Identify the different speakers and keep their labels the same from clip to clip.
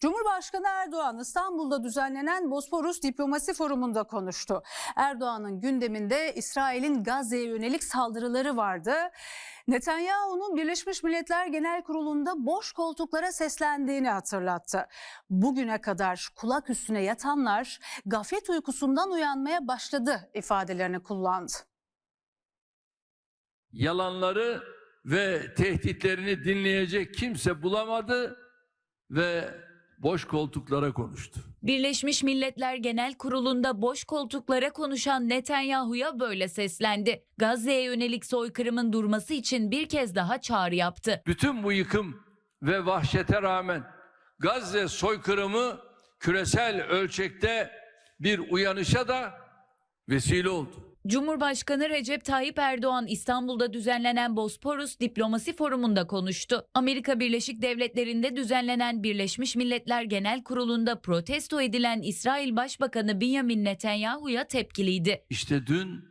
Speaker 1: Cumhurbaşkanı Erdoğan İstanbul'da düzenlenen Bosporus Diplomasi Forumu'nda konuştu. Erdoğan'ın gündeminde İsrail'in Gazze'ye yönelik saldırıları vardı. Netanyahu'nun Birleşmiş Milletler Genel Kurulu'nda boş koltuklara seslendiğini hatırlattı. Bugüne kadar kulak üstüne yatanlar gaflet uykusundan uyanmaya başladı ifadelerini kullandı.
Speaker 2: yalanları ve tehditlerini dinleyecek kimse bulamadı ve boş koltuklara konuştu.
Speaker 3: Birleşmiş Milletler Genel Kurulu'nda boş koltuklara konuşan Netanyahu'ya böyle seslendi. Gazze'ye yönelik soykırımın durması için bir kez daha çağrı yaptı.
Speaker 2: Bütün bu yıkım ve vahşete rağmen Gazze soykırımı küresel ölçekte bir uyanışa da vesile oldu.
Speaker 3: Cumhurbaşkanı Recep Tayyip Erdoğan İstanbul'da düzenlenen Bosporus Diplomasi Forumu'nda konuştu. Amerika Birleşik Devletleri'nde düzenlenen Birleşmiş Milletler Genel Kurulu'nda protesto edilen İsrail Başbakanı Benjamin Netanyahu'ya tepkiliydi.
Speaker 2: İşte dün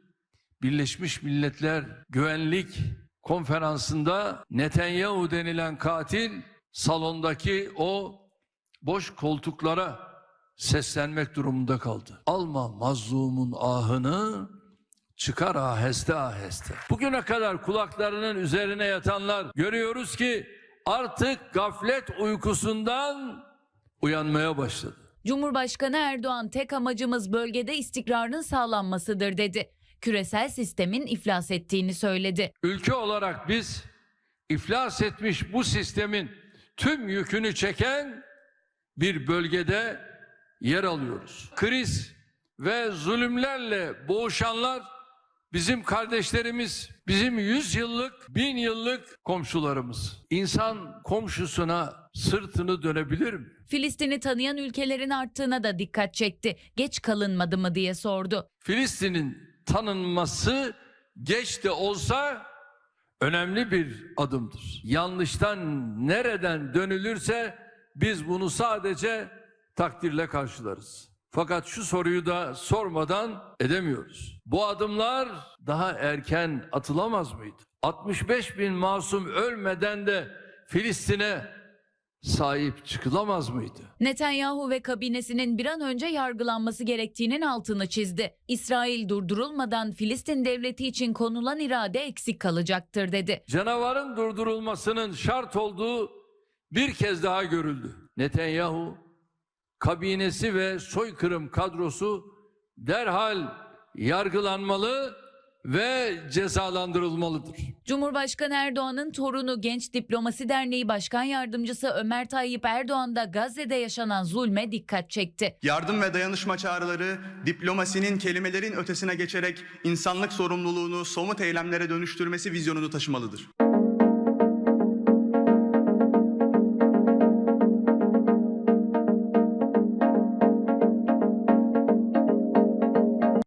Speaker 2: Birleşmiş Milletler Güvenlik Konferansı'nda Netanyahu denilen katil salondaki o boş koltuklara seslenmek durumunda kaldı. Alma mazlumun ahını çıkar aheste aheste. Bugüne kadar kulaklarının üzerine yatanlar görüyoruz ki artık gaflet uykusundan uyanmaya başladı.
Speaker 3: Cumhurbaşkanı Erdoğan tek amacımız bölgede istikrarın sağlanmasıdır dedi. Küresel sistemin iflas ettiğini söyledi.
Speaker 2: Ülke olarak biz iflas etmiş bu sistemin tüm yükünü çeken bir bölgede yer alıyoruz. Kriz ve zulümlerle boğuşanlar bizim kardeşlerimiz, bizim yüz yıllık, bin yıllık komşularımız. İnsan komşusuna sırtını dönebilir mi?
Speaker 3: Filistin'i tanıyan ülkelerin arttığına da dikkat çekti. Geç kalınmadı mı diye sordu.
Speaker 2: Filistin'in tanınması geç de olsa önemli bir adımdır. Yanlıştan nereden dönülürse biz bunu sadece takdirle karşılarız. Fakat şu soruyu da sormadan edemiyoruz. Bu adımlar daha erken atılamaz mıydı? 65 bin masum ölmeden de Filistin'e sahip çıkılamaz mıydı?
Speaker 3: Netanyahu ve kabinesinin bir an önce yargılanması gerektiğinin altını çizdi. İsrail durdurulmadan Filistin devleti için konulan irade eksik kalacaktır dedi.
Speaker 2: canavarın durdurulmasının şart olduğu bir kez daha görüldü. Netanyahu, kabinesi ve soykırım kadrosu derhal yargılanmalı ve cezalandırılmalıdır.
Speaker 3: Cumhurbaşkanı Erdoğan'ın torunu Genç Diplomasi Derneği Başkan Yardımcısı Ömer Tayyip Erdoğan da Gazze'de yaşanan zulme dikkat çekti.
Speaker 4: Yardım ve dayanışma çağrıları diplomasinin kelimelerin ötesine geçerek insanlık sorumluluğunu somut eylemlere dönüştürmesi vizyonunu taşımalıdır.